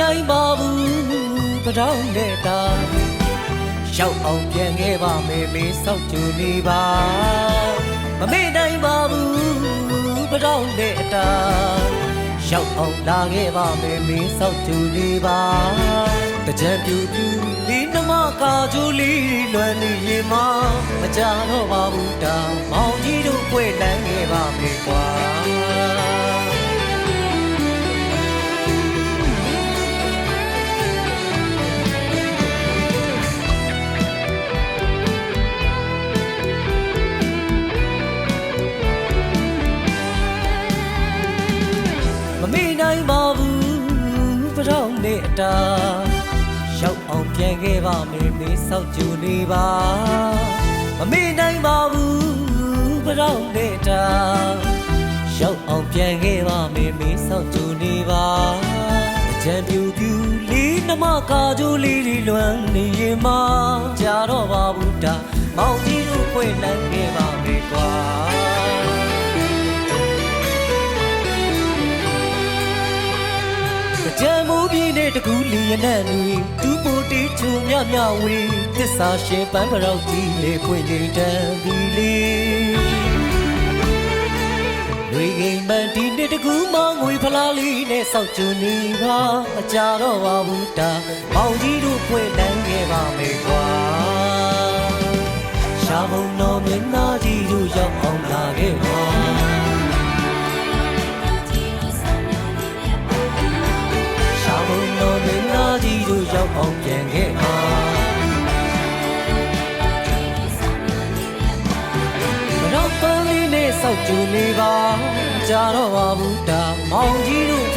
နိုင်ပါဘူးကြောင်နဲ့တာရောက်အောင်ပြန်ခဲ့ပါမယ်မေးဆောက်ကြနေပါမမေ့နိုင်ပါဘူးကြောင်နဲ့တာရောက်အောင်လာခဲ့ပါမယ်မေးဆောက်ကြနေပါတကြံပြူပြူလီနမကာဂျူလီလွမ်းနေရင်မမကြတော့ပါဘူးတာမောင်ကြီးတို့ခွေလန်းခဲ့ပါမယ်ကွာ ဘူးပရောင်းနဲ့အတာရောက်အောင်ပြန်ခဲ့ပါမယ်မေးဆောက်ကြနေပါမမေ့နိုင်ပါဘူးပရောင်းနဲ့အတာရောက်အောင်ပြန်ခဲ့ပါမယ်မေးဆောက်ကြနေပါအကြံပြူပြူလေးနမကာကြိုးလေးတွေလွမ်းနေရင်မကြတော့ပါဘူးတာမောင်ကြီး တဲ့တကူလီရနဲ့လူတူပိုတီချူမြမြဝေးသစ္စာရှင်ပန်းပရောက်ကြီးလေဖွင့်နေတန်ဒီလေးလူအိမ်မန်ဒီနေ့တကူမငွေဖလားလေးနဲ့စောက်ချူနေပါမကြတော့ပါဘူးတာမောင်ကြီးတို့ဖွင့်တန်းခဲ့ပါမယ်ကွာရှားဘုံတော်မင်းသားကြီးတို့ရောက် ရောက်အောင်ပြန်ခဲ့ပါမတော့ပန်းလေးနဲ့စောက်ကြနေပါကြတော့ပါဘူးတာမောင်ကြီးတို့